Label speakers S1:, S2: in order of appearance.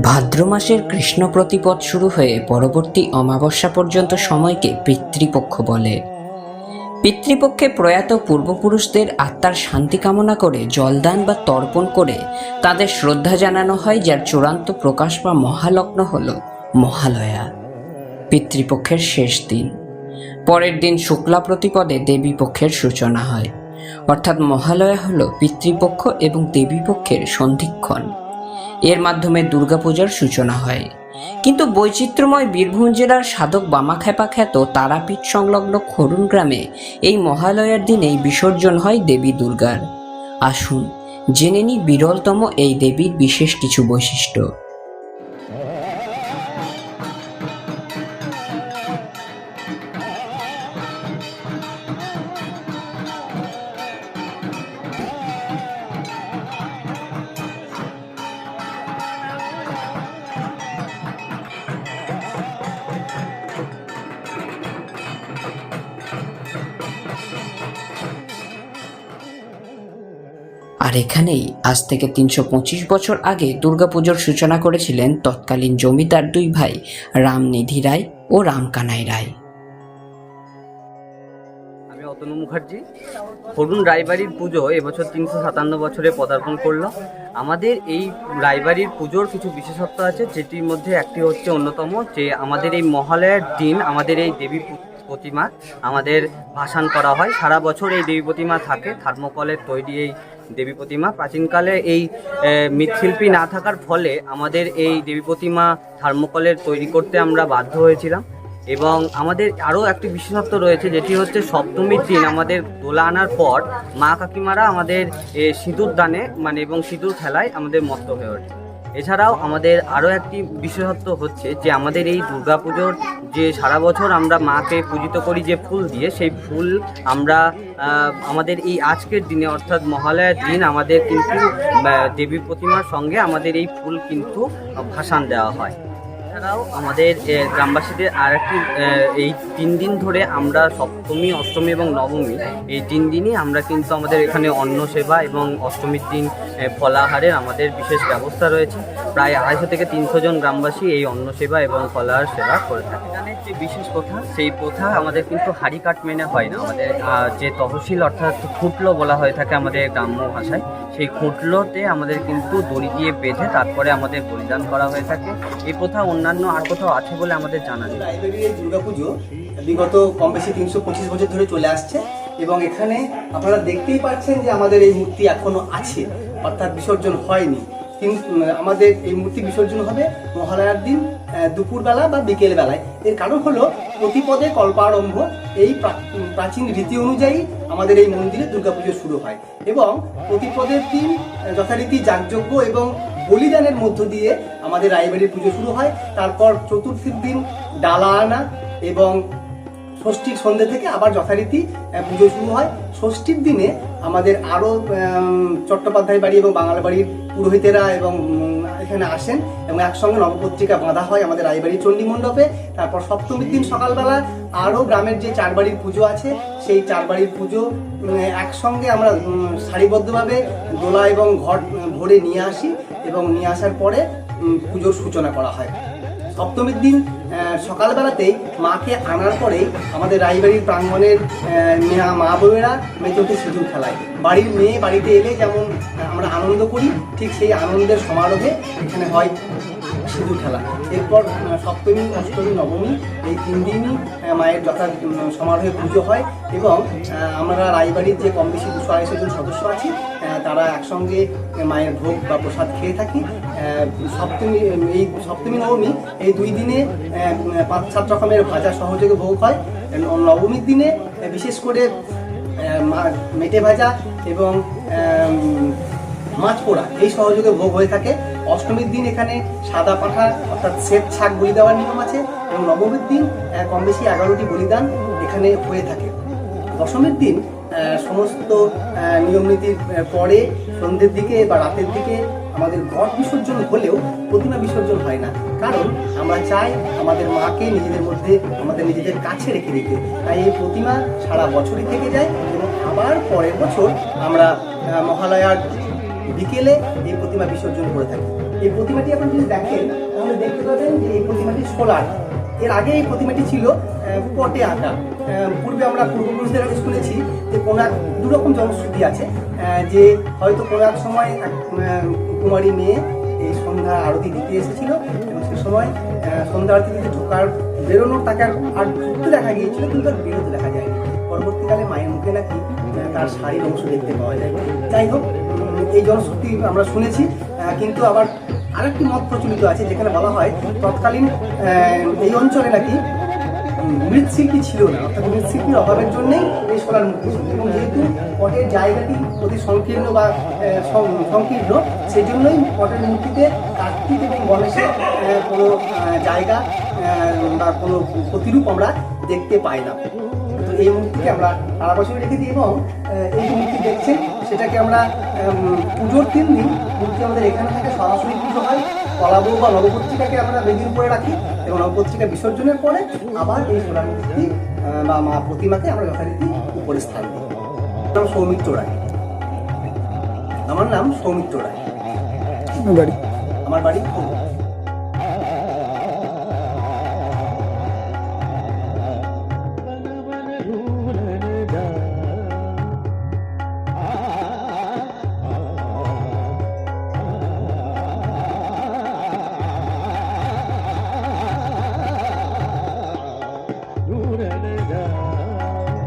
S1: ভাদ্র মাসের কৃষ্ণ প্রতিপদ শুরু হয়ে পরবর্তী অমাবস্যা পর্যন্ত সময়কে পিতৃপক্ষ বলে। পিতৃপক্ষে প্রয়াত পূর্বপুরুষদের আত্মার শান্তি কামনা করে জলদান বা তর্পণ করে তাদের শ্রদ্ধা জানানো হয়, যার চূড়ান্ত প্রকাশ বা মহালগ্ন হল মহালয়া। পিতৃপক্ষের শেষ দিন। পরের দিন শুক্লা প্রতিপদে দেবী পক্ষের সূচনা হয়। অর্থাৎ মহালয়া হল পিতৃপক্ষ এবং দেবীপক্ষের সন্ধিক্ষণ। এর মাধ্যমে দুর্গাপূজার সূচনা হয়। কিন্তু বৈচিত্র্যময় বীরভূম জেলার সাধক বামাখ্যাপা খ্যাত তারাপীঠ সংলগ্ন খরুন গ্রামে এই মহালয়ার দিনেই বিসর্জন হয় দেবী দুর্গার। আসুন, জেনে নি বিরলতম এই দেবীর বিশেষ কিছু বৈশিষ্ট্য। আর এখানেই আজ থেকে তিনশো পঁচিশ বছর আগে দুর্গাপুজোর সূচনা করেছিলেন তৎকালীন জমিদার দুই ভাই, রামনিধি রায় ও রামকানাই রায়।
S2: আমি অতনু মুখার্জি। হরুণ রায়বাড়ির পুজো এবছর তিনশো সাতান্ন বছরে পদার্পণ করল। আমাদের এই রায়বাড়ির পুজোর কিছু বিশেষত্ব আছে, যেটির মধ্যে একটি হচ্ছে অন্যতম, যে আমাদের এই মহালয়ার দিন, আমাদের এই দেবী প্রতিমা আমাদের ভাসান করা হয়। সারা বছর এই দেবী প্রতিমা থাকে। থার্মোকলের তৈরি এই দেবী প্রতিমা প্রাচীনকালে এই মৃৎশিল্পী না থাকার ফলে আমাদের এই দেবী প্রতিমা থার্মোকলের তৈরি করতে আমরা বাধ্য হয়েছিলাম। এবং আমাদের আরও একটি বিশেষত্ব রয়েছে, যেটি হচ্ছে সপ্তমীর দিন আমাদের দোলা আনার পর মা কাকিমারা আমাদের সিঁদুর দানে মানে এবং সিঁদুর খেলায় আমাদের মত্ত হয়ে ওঠে। এছাড়াও আমাদের আরও একটি বিশেষত্ব হচ্ছে যে আমাদের এই দুর্গাপুজোর যে সারা বছর আমরা মাকে পূজিত করি যে ফুল দিয়ে, সেই ফুল আমরা আমাদের এই আজকের দিনে অর্থাৎ মহালয়ার দিন আমাদের কিন্তু দেবী প্রতিমার সঙ্গে আমাদের এই ফুল কিন্তু ভাসান দেওয়া হয়। এছাড়াও আমাদের গ্রামবাসীদের আর একটি এই তিন দিন ধরে আমরা সপ্তমী, অষ্টমী এবং নবমী, এই তিন দিনই আমরা কিন্তু আমাদের এখানে অন্ন সেবা এবং অষ্টমীর দিন ফলাহারের আমাদের বিশেষ ব্যবস্থা রয়েছে। প্রায় আড়াইশো থেকে তিনশো জন গ্রামবাসী এই অন্ন সেবা এবং ফলাহার সেবা করে থাকে। এখানে যে বিশেষ প্রথা, সেই প্রথা আমাদের কিন্তু হাড়ি কাট মেনে হয় না। আমাদের যে তহসিল অর্থাৎ খুঁটলো বলা হয়ে থাকে আমাদের গ্রাম্য ভাষায়। সেই খুঁটলোতে আমাদের কিন্তু দড়ি দিয়ে বেঁধে তারপরে আমাদের বলিদান করা হয়ে থাকে। এই প্রথা অন্যান্য আর কোথাও আছে বলে আমাদের জানা যায়
S3: লাইব্রেরির দুর্গাপুজো বিগত কম বেশি তিনশো পঁচিশ বছর ধরে চলে আসছে এবং এখানে আপনারা দেখতেই পাচ্ছেন যে আমাদের এই মূর্তি এখনও আছে, অর্থাৎ বিসর্জন হয়নি। কিন্তু আমাদের এই মূর্তি বিসর্জন হবে মহালয়ার দিন দুপুরবেলা বা বিকেল বেলায় এর কারণ হলো প্রতিপদে কল্পারম্ভ, এই প্রা- প্রাচীন রীতি অনুযায়ী আমাদের এই মন্দিরে দুর্গাপুজো শুরু হয়। এবং প্রতিপদের দিন যথারীতি যাগযজ্ঞ এবং বলিদানের মধ্য দিয়ে আমাদের রায়বাড়ির পুজো শুরু হয়। তারপর চতুর্থীর দিন ডালা আনা এবং ষষ্ঠীর সন্ধ্যে থেকে আবার যথারীতি পুজো শুরু হয়। ষষ্ঠীর দিনে আমাদের আরও চট্টোপাধ্যায় বাড়ি এবং বাঙাল বাড়ির পুরোহিতেরা এবং এখানে আসেন এবং একসঙ্গে নবপত্রিকা বাঁধা হয় আমাদের রায়বাড়ি চণ্ডী মণ্ডপে। তারপর সপ্তমীর দিন সকালবেলা আরও গ্রামের যে চার বাড়ির পুজো আছে, সেই চার বাড়ির পুজো একসঙ্গে আমরা সারিবদ্ধভাবে দোলা এবং ঘট ভরে নিয়ে আসি এবং নিয়ে আসার পরে পুজোর সূচনা করা হয়। সপ্তমীর দিন সকালবেলাতেই মাকে আনার পরেই আমাদের রায়বাড়ির প্রাঙ্গণের মেয়া- মা বোনেরা ওঠে সিঁদুর খেলায়। বাড়ির মেয়ে বাড়িতে এলে যেমন আমরা আনন্দ করি, ঠিক সেই আনন্দের সমারোহে এখানে হয় সিঁদুর খেলা। এরপর সপ্তমী, অষ্টমী, নবমী এই তিন দিনই মায়ের যথা সমারোহে পুজো হয় এবং আমরা রায়বাড়ির যে কম বেশি দুশো আড়াইশো জন সদস্য আছি তারা একসঙ্গে মায়ের ভোগ বা প্রসাদ খেয়ে থাকি। সপ্তমী, এই সপ্তমী, নবমী, এই দুই দিনে পাঁচ, সাত রকমের ভাজা সহযোগে ভোগ হয়। নবমীর দিনে, বিশেষ করে মেটে ভাজা এবং মাছ পোড়া, এই সহযোগে ভোগ হয়ে থাকে। অষ্টমীর দিন এখানে সাদা পাঠা, অর্থাৎ শ্বেত শাক বলি দেওয়ার নিয়ম আছে। এবং নবমীর দিন কম বেশি এগারোটি বলিদান এখানে হয়ে থাকে। দশমীর দিন সমস্ত আহ, নিয়ম নীতির পরে সন্ধ্যের দিকে বা রাতের দিকে আমাদের ঘট বিসর্জন হলেও প্রতিমা বিসর্জন হয় না। কারণ আমরা চাই আমাদের মাকে নিজেদের মধ্যে আমাদের নিজেদের কাছে রেখে দিতে। তাই এই প্রতিমা সারা বছরই থেকে যায় এবং আবার পরের বছর আমরা মহালয়ার বিকেলে এই প্রতিমা বিসর্জন করে থাকি। এই প্রতিমাটি আপনি যদি দেখেন তাহলে দেখতে পাবেন যে এই প্রতিমাটি সোলার। এর আগে এই প্রতিমাটি ছিল পটে আঁকা। পূর্বে আমরা পূর্বপুরুষদের কাছে শুনেছি যে কোনো এক দুরকম জনশ্রুতি আছে যে হয়তো কোনো এক সময় এক কুমারী মেয়ে এই সন্ধ্যা আরতি দিতে এসেছিল এবং সে সময় সন্ধ্যা আরতি দিতে ঢোকার বেরোনোর তাকে আর ঢুকতে দেখা গিয়েছিল, কিন্তু আর বেরোতে দেখা যায়নি। পরবর্তীকালে মায়ের মুখে নাকি তার শাড়ির অংশ দেখতে পাওয়া যায়। যাই হোক এই জনশ্রুতি আমরা শুনেছি কিন্তু আবার আরেকটি মত প্রচলিত আছে যেখানে বলা হয়, তৎকালীন এই অঞ্চলে নাকি মৃৎশিল্পী ছিল না। অর্থাৎ মৃৎশিল্পীর অভাবের জন্যেই এই সোলার মূর্তি ছিল এবং যেহেতু পটের জায়গাটি অতি সংকীর্ণ বা সংকীর্ণ সেই জন্যই পটের মূর্তিতে কার্তিক এবং গণেশের কোনো জায়গা বা কোনো প্রতিরূপ আমরা দেখতে পাই না। তো এই মূর্তিকে আমরা সারা বছর রেখে দিই এবং এই মূর্তি দেখছেন সেটাকে আমরা পুজোর তিন দিন মূর্তি আমাদের এখানে থেকে সরাসরি পুজো হয়। কলাবৌ বা নবপত্রিকাকে আমরা বেদির উপরে রাখি এবং নবপত্রিকা বিসর্জনের পরে আবার এই সোনার মূর্তি বা মা প্রতিমাকে আমরা যথারীতি উপরে স্থান দিই। নাম সৌমিত্র রায়। আমার নাম সৌমিত্র রায়।
S4: বাড়ি?
S3: আমার বাড়ি খুব